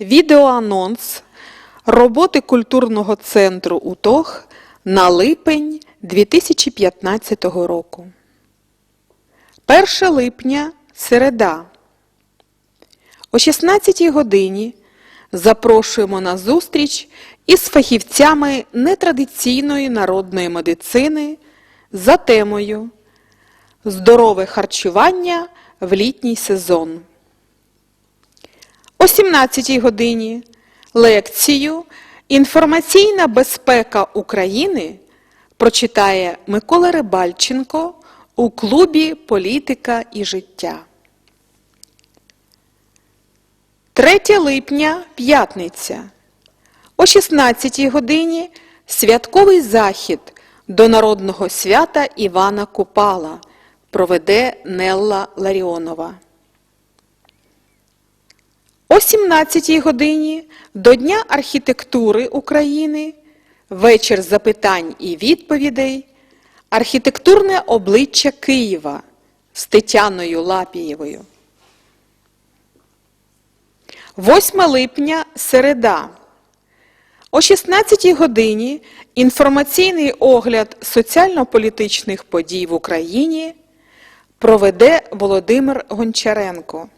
Відеоанонс роботи культурного центру УТОГ на липень 2015 року. 1 липня середа. О 16 годині запрошуємо на зустріч із фахівцями нетрадиційної народної медицини за темою Здорове харчування в літній сезон. О 17 годині лекцію Інформаційна безпека України прочитає Микола Рибальченко у клубі Політика і життя. 3 липня п'ятниця. О 16 годині святковий захід до народного свята Івана Купала проведе Нелла Ларіонова. О 17 годині до Дня архітектури України вечір запитань і відповідей Архітектурне обличчя Києва з Тетяною Лапієвою. 8 липня середа. О 16 годині інформаційний огляд соціально-політичних подій в Україні проведе Володимир Гончаренко.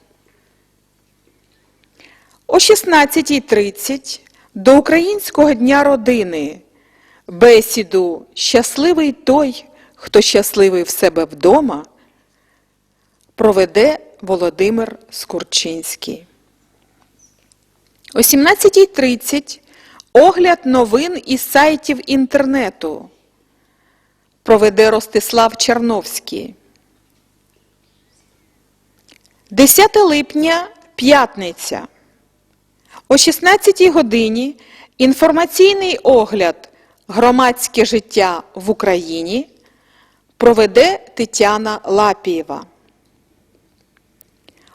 О 16.30 до Українського дня родини бесіду Щасливий той, хто щасливий в себе вдома проведе Володимир Скурчинський. О 17.30 огляд новин із сайтів інтернету проведе Ростислав Черновський. 10 липня п'ятниця. О 16 годині інформаційний огляд Громадське життя в Україні проведе Тетяна Лапієва.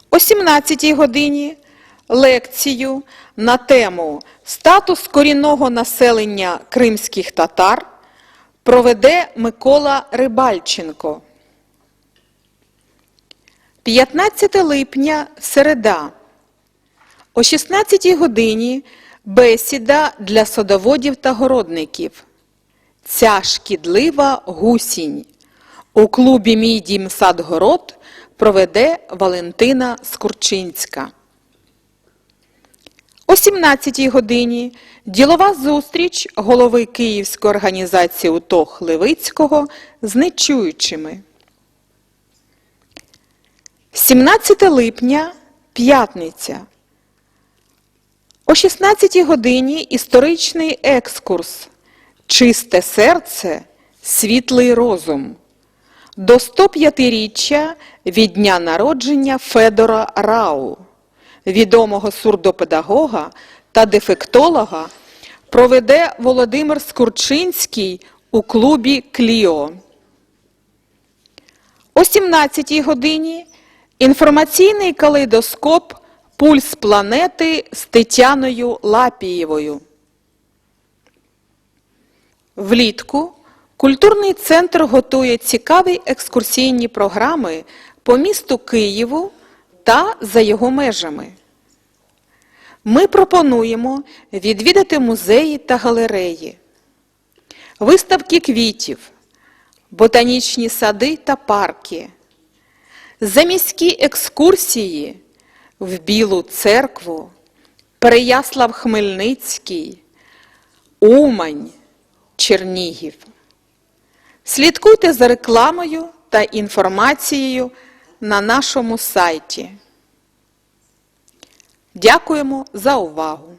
О 17 годині лекцію на тему Статус корінного населення кримських татар проведе Микола Рибальченко. 15 липня середа. О 16 годині бесіда для садоводів та городників. Ця шкідлива гусінь. У клубі Мій дім садгород проведе Валентина Скурчинська. О 17 годині ділова зустріч голови Київської організації УТОГ Левицького з нечуючими. 17 липня п'ятниця. О 16 годині історичний екскурс Чисте серце, світлий розум до 105-річчя від дня народження Федора Рау, відомого сурдопедагога та дефектолога, проведе Володимир Скурчинський у клубі Кліо. О 17 годині інформаційний калейдоскоп Пульс планети з Тетяною Лапієвою. Влітку культурний центр готує цікаві екскурсійні програми по місту Києву та за його межами. Ми пропонуємо відвідати музеї та галереї, виставки квітів, ботанічні сади та парки, заміські екскурсії в Білу церкву, Переяслав Хмельницький, Умань, Чернігів. Слідкуйте за рекламою та інформацією на нашому сайті. Дякуємо за увагу!